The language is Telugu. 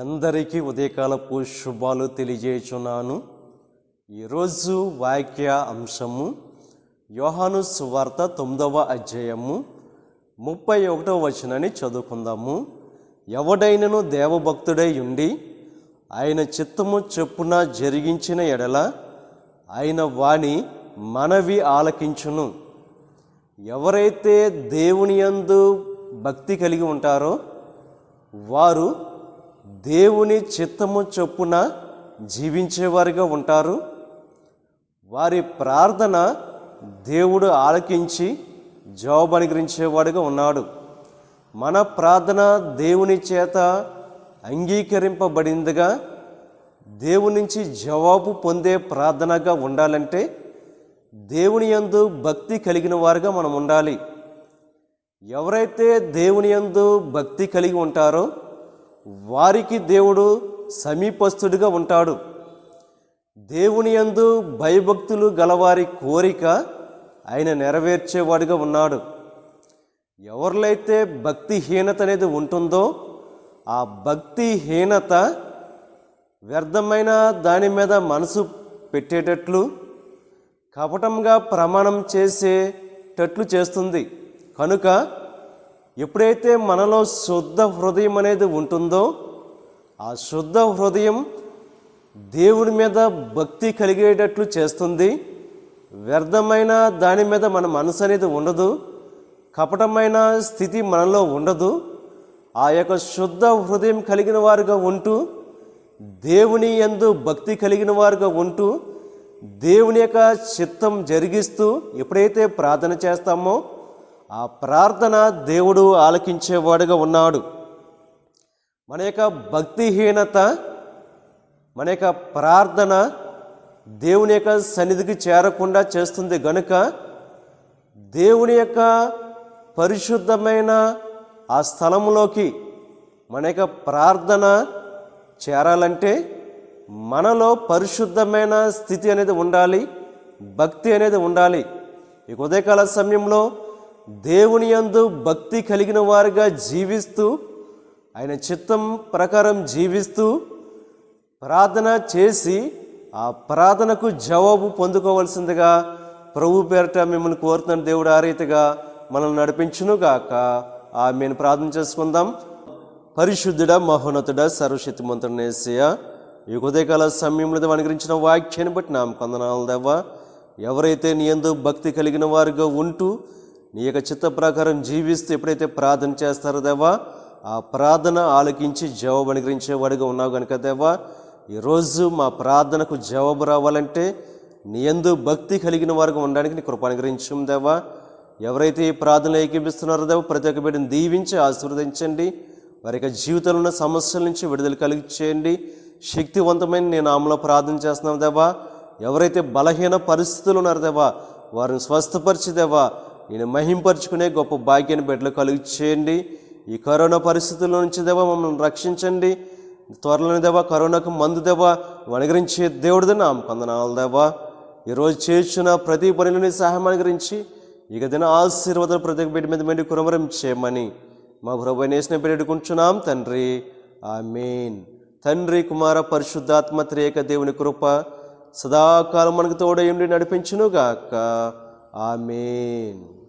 అందరికీ ఉదయకాలపు శుభాలు తెలియజేయుచున్నాను. ఈరోజు వాక్య అంశము యోహాను సువార్త తొమ్మిదవ అధ్యాయము ముప్పై ఒకటవ వచనాన్ని చదువుకుందాము. ఎవడైనను దేవభక్తుడై ఉండి ఆయన చిత్తము చెప్పున జరిగించిన ఎడల ఆయన వాణి మనవి ఆలకించును. ఎవరైతే దేవుని యందు భక్తి కలిగి ఉంటారో వారు దేవుని చిత్తము చొప్పున జీవించేవారుగా ఉంటారు. వారి ప్రార్థన దేవుడు ఆలకించి జవాబు అనుగ్రహించేవాడుగా ఉన్నాడు. మన ప్రార్థన దేవుని చేత అంగీకరింపబడిందిగా దేవుని నుంచి జవాబు పొందే ప్రార్థనగా ఉండాలంటే దేవుని యందు భక్తి కలిగిన వారుగా మనం ఉండాలి. ఎవరైతే దేవుని యందు భక్తి కలిగి ఉంటారో వారికి దేవుడు సమీపస్థుడిగా ఉంటాడు. దేవుని యందు భయభక్తులు గలవారి కోరిక ఆయన నెరవేర్చేవాడిగా ఉన్నాడు. ఎవరిలైతే భక్తిహీనత అనేది ఉంటుందో ఆ భక్తిహీనత వ్యర్థమైన దాని మీద మనసు పెట్టేటట్లు కపటంగా ప్రమాణం చేసేటట్లు చేస్తుంది. కనుక ఎప్పుడైతే మనలో శుద్ధ హృదయం అనేది ఉంటుందో ఆ శుద్ధ హృదయం దేవుని మీద భక్తి కలిగేటట్లు చేస్తుంది. వ్యర్థమైన దాని మీద మన మనసు అనేది ఉండదు. కపటమైన స్థితి మనలో ఉండదు. ఆ యొక్క శుద్ధ హృదయం కలిగిన వారుగా ఉంటూ దేవుని యందు భక్తి కలిగిన వారుగా ఉంటూ దేవుని యొక్క చిత్తం జరిగిస్తూ ఎప్పుడైతే ప్రార్థన చేస్తామో ఆ ప్రార్థన దేవుడు ఆలకించేవాడుగా ఉన్నాడు. మన యొక్క భక్తిహీనత మన యొక్క ప్రార్థన దేవుని యొక్క సన్నిధికి చేరకుండా చేస్తుంది గనుక దేవుని యొక్క పరిశుద్ధమైన ఆ స్థలంలోకి మన యొక్క ప్రార్థన చేరాలంటే మనలో పరిశుద్ధమైన స్థితి అనేది ఉండాలి భక్తి అనేది ఉండాలి. ఈ ఉదయకాల సమయంలో దేవుని యందు భక్తి కలిగిన వారుగా జీవిస్తూ ఆయన చిత్తం ప్రకారం జీవిస్తూ ప్రార్థన చేసి ఆ ప్రార్థనకు జవాబు పొందుకోవలసిందిగా ప్రభు పేరట మిమ్మల్ని కోరుతున్న దేవుడు ఆ రీతిగా మనల్ని నడిపించునుగాక. ఆ ఆమెను. ప్రార్థన చేసుకుందాం. పరిశుద్ధుడ మహోన్నతుడ సర్వశక్తిమంతుడనేసయ ఈ ఉదయకాల సమయంలో అనుగ్రహించిన వాక్యాన్ని బట్టి నామ కొందనాలు దేవా. ఎవరైతే నీ ఎందు భక్తి కలిగిన వారుగా ఉంటూ నీ యొక్క చిత్త ప్రకారం జీవిస్తూ ఎప్పుడైతే ప్రార్థన చేస్తారో దేవా ఆ ప్రార్థన ఆలకించి జవాబు అనుగ్రహించేవాడిగా ఉన్నావు కనుక దేవా ఈరోజు మా ప్రార్థనకు జవాబు రావాలంటే నీ ఎందు భక్తి కలిగిన వారికి ఉండడానికి నీ కృప అనుగ్రహించం దేవా. ఎవరైతే ఈ ప్రార్థన ఏకీపిస్తున్నారో దేవా ప్రతి ఒక్క బిడ్డను దీవించి ఆశీర్వదించండి. వారి యొక్క జీవితంలో ఉన్న సమస్యల నుంచి విడుదల కలిగి చేయండి శక్తివంతమైన నేను ఆమెలో ప్రార్థన చేస్తున్నాం దేవా. ఎవరైతే బలహీన పరిస్థితులు ఉన్నారో దేవా వారిని స్వస్థపరిచి దేవా నేను మహింపరుచుకునే గొప్ప భాగ్యాన్ని బిడ్డలు కలుగు చేయండి. ఈ కరోనా పరిస్థితుల నుంచి దేవా మమ్మల్ని రక్షించండి. త్వరలోని దేవా కరోనాకు మందు దేవా అనుగ్రహించే దేవుడిది నా కొందనాలు దేవా. ఈరోజు చేర్చిన ప్రతి పనిలోని సహాయం అనుగ్రహించి ఇక దిన ఆశీర్వాదాలు ప్రతి బిడ్డ మీద మెండి కురమరం చేయమని మా ప్రభు నేసిన పెట్టుకుంటున్నాం తండ్రి ఆమేన్. తండ్రి కుమార పరిశుద్ధాత్మ త్రేక దేవుని కృప సదాకాలం మనకు తోడయుండి నడిపించునుగాక. ఆమేన్.